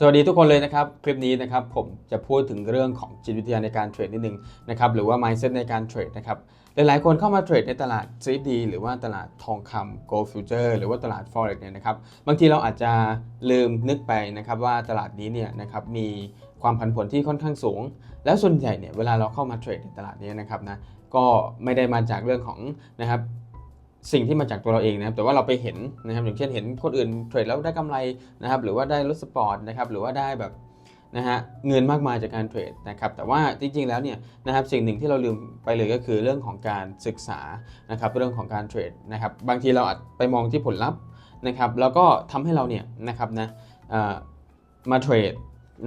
สวัสดีทุกคนเลยนะครับ คลิปนี้นะครับผมจะพูดถึงเรื่องของจิตวิทยาในการเทรดนิดนึงนะครับหรือว่า mindset ในการเทรดนะครับหลายๆ คนเข้ามาเทรดในตลาด CFD หรือว่าตลาดทองคำ Gold Future หรือว่าตลาด Forex เนี่ยนะครับบางทีเราอาจจะลืมนึกไปนะครับว่าตลาดนี้เนี่ยนะครับมีความผันผวนที่ค่อนข้างสูง แล้วส่วนใหญ่เนี่ยเวลาเราเข้ามาเทรดในตลาดนี้นะครับนะก็ไม่ได้มาจากเรื่องของนะครับ สิ่งที่มาจากตัวเราเองนะครับแต่ว่าเราไปเห็นนะครับอย่างเช่นเห็นคนอื่นเทรดแล้วได้กำไรนะครับหรือว่าได้รถสปอร์ตนะครับหรือว่าได้แบบนะฮะเงินมากมายจากการเทรดนะครับแต่ว่าจริงๆแล้วเนี่ยนะครับสิ่งหนึ่งที่เราลืมไปเลยก็คือเรื่องของการศึกษานะครับเรื่องของการเทรดนะครับบางทีเราอาจไปมองที่ผลลัพธ์นะครับแล้วก็ทำให้เราเนี่ยนะครับนะมาเทรด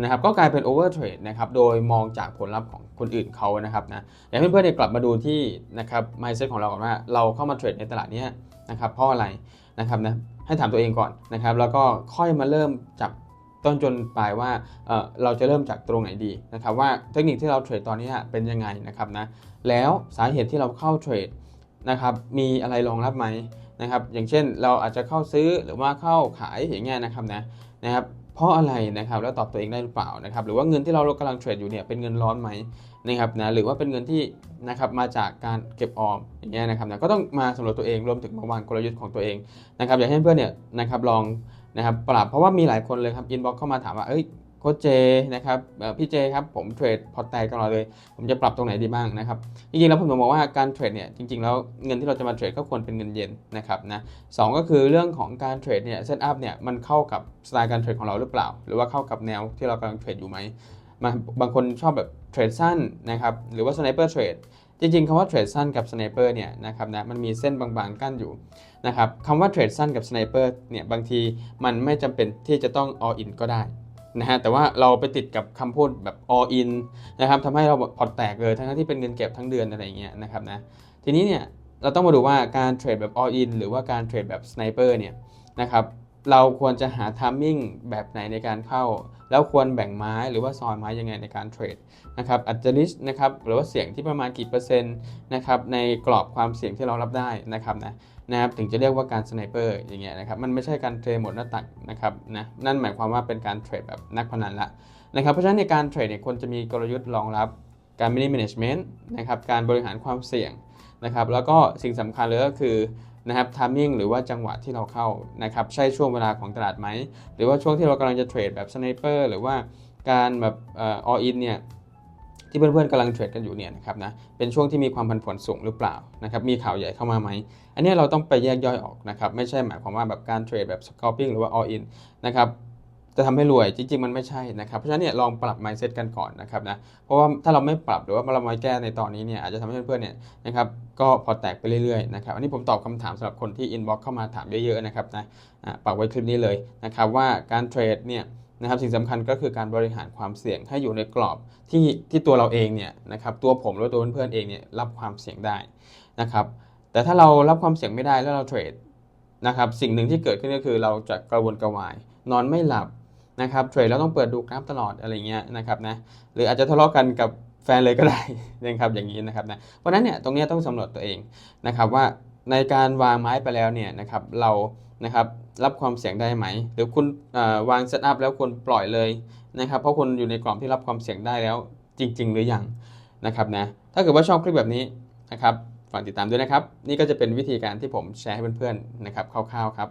นะครับก็กลายเป็นโอเวอร์เทรดนะครับโดยมองจากผลลัพธ์ของคนอื่นเขานะครับนะอยากให้เพื่อนๆเนี่ยกลับมาดูที่นะครับ mindset ของเราก่อนว่าเราเข้ามาเทรดในตลาดนี้นะครับเพราะอะไรนะครับนะให้ถามตัวเองก่อนนะครับ แล้วก็ค่อยมาเริ่มจับต้นจนปลายว่าเเราจะเริ่มจากตรงไหนดีนะครับว่าเทคนิคที่เราเทรดตอนนี้เป็นยังไงนะครับนะแล้วสาเหตุที่เราเข้าเทรดนะครับมีอะไรรองรับไหม นะครับ อย่างเช่นเราอาจจะเข้าซื้อหรือว่าเข้าขายอย่างเงี้ยนะครับนะนะครับเพราะอะไรนะครับแล้วตอบตัวเองได้หรือเปล่านะครับหรือว่าเงินที่เรากำลังเทรดอยู่เนี่ยเป็นเงินร้อนไหมนะครับนะหรือว่าเป็นเงินที่นะครับมาจากการเก็บออมอย่างเงี้ยนะครับนะก็ต้องมาสำรวจตัวเองรวมถึงมาวางกลยุทธ์ของตัวเองนะครับอยากให้เพื่อนเนี่ยนะครับลองนะครับปรับเพราะว่ามีหลายคนเลยครับอินบ็อกเข้ามาถามว่าเอ้ย โค้ชเจนะครับพี่เจครับผมเทรดพอตแตกตลอดเลย ผมจะปรับตรงไหนดีบ้างนะครับจริงๆแล้วผมบอกว่าการเทรดเนี่ยจริงๆแล้วเงินที่เราจะมาเทรดก็ควรเป็นเงินเย็นนะครับนะสองก็คือเรื่องของการเทรดเนี่ยเซตอัพเนี่ยมันเข้ากับสไตล์การเทรดของเราหรือเปล่า หรือว่าเข้ากับแนวที่เรากำลังเทรดอยู่ไหมมาบางคนชอบแบบเทรดสั้นนะครับหรือว่าสไนเปอร์เทรดจริงๆคำว่าเทรดสั้นกับสไนเปอร์เนี่ยนะครับนะมันมีเส้นบางๆกั้นอยู่นะครับคำว่าเทรดสั้นกับสไนเปอร์เนี่ยบางทีมันไม่จำเป็นที่จะต้อง all in ก็ได้ นะฮะแต่ว่าเราไปติดกับคำพูดแบบ all in นะครับทำให้เราพอร์ตแตกเลยทั้งที่เป็นเงินเก็บทั้งเดือนอะไรอย่างเงี้ยนะครับนะทีนี้เนี่ยเราต้องมาดูว่าการเทรดแบบ all in หรือว่าการเทรดแบบสไนเปอร์เนี่ยนะครับเราควรจะหาทามมิ่งแบบไหนในการเข้า แล้วควรแบ่งไม้หรือว่าซอยไม้ยังไงในการเทรดนะครับอัตราลิสนะครับหรือว่าเสี่ยงที่ประมาณกี่เปอร์เซ็นต์นะครับในกรอบความเสี่ยงที่เรารับได้นะครับนะ นะครับถึงจะเรียกว่าการสไนเปอร์อย่างเงี้ยนะครับมันไม่ใช่การเทรดหมดหน้าตักนะครับนะนั่นหมายความว่าเป็นการเทรดแบบนักพนันละนะครับเพราะฉะนั้นในการเทรดเนี่ยควรจะมีกลยุทธ์รองรับการ mini management นะครับการบริหารความเสี่ยงนะครับแล้วก็สิ่งสำคัญเลยก็คือนะครับ timing หรือว่าจังหวะที่เราเข้านะครับใช่ช่วงเวลาของตลาดไหม หรือว่าช่วงที่เรากำลังจะเทรดแบบสไนเปอร์หรือว่าการแบบเอ่อ all in เนี่ย ที่เพื่อนๆกำลังเทรดกันอยู่เนี่ยนะครับนะเป็นช่วงที่มีความผันผวนสูงหรือเปล่านะครับมีข่าวใหญ่เข้ามาไหม อันนี้เราต้องไปแยกย่อยออกนะครับไม่ใช่หมายความว่าแบบการเทรดแบบ scalping หรือว่า all in นะครับจะทำให้รวยจริง ๆ มันไม่ใช่นะครับ เพราะฉะนั้นเนี่ยลองปรับ mindset กันก่อนนะครับนะเพราะว่าถ้าเราไม่ปรับหรือว่าเราไม่แก้ในตอนนี้เนี่ยอาจจะทำให้เพื่อนๆเนี่ยนะครับก็พอแตกไปเรื่อยๆนะครับอันนี้ผมตอบคำถามสำหรับคนที่ inbox เข้ามาถามเยอะๆนะครับนะอะปักไว้คลิปนี้เลยนะครับว่าการเทรดเนี่ย นะครับสิ่งสำคัญก็คือการบริหารความเสี่ยงให้อยู่ในกรอบที่ที่ตัวเราเองเนี่ยนะครับตัวผมหรือว่าตัวเพื่อนๆเองเนี่ยรับความเสี่ยงได้นะครับแต่ถ้าเรารับความเสี่ยงไม่ได้แล้วเราเทรดนะครับสิ่งหนึ่งที่เกิดขึ้นก็คือเราจะกระวนกระวาย นอนไม่หลับนะครับเทรดแล้วต้องเปิดดูกราฟตลอดอะไรเงี้ยนะครับนะหรืออาจจะทะเลาะกันกับแฟนเลยก็ได้นะครับอย่างนี้นะครับนะเพราะนั้นเนี่ยตรงนี้ต้องสำรวจตัวเองนะครับว่าในการวางไม้ไปแล้วเนี่ยนะครับเรา นะครับรับความเสี่ยงได้ไหม หรือคุณวางเซตอัพแล้วคุณปล่อยเลยนะครับเพราะคุณอยู่ในกรอบที่รับความเสี่ยงได้แล้วจริง ๆ หรือยังนะครับนะถ้าเกิดว่าชอบคลิปแบบนี้นะครับฝากติดตามด้วยนะครับ นี่ก็จะเป็นวิธีการที่ผมแชร์ให้เพื่อนๆนะครับคร่าวๆครับ